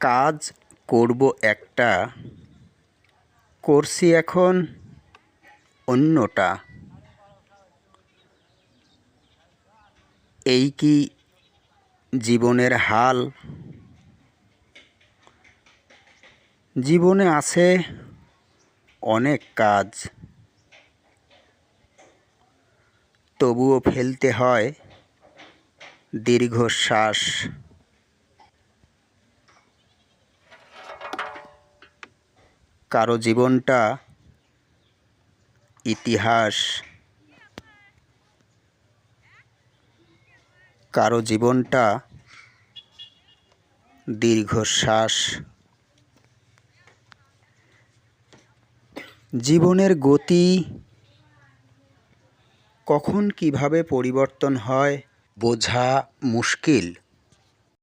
কাজ করব একটা, করছি এখন অন্যটা। এই কি জীবনের হাল? জীবনে আছে অনেক কাজ। তবুও ফেলতে হয় দীর্ঘশ্বাস। কারও জীবনটা ইতিহাস কারও জীবনটা দীর্ঘশ্বাস। জীবনের গতি কখন কীভাবে পরিবর্তন হয় বোঝা মুশকিল।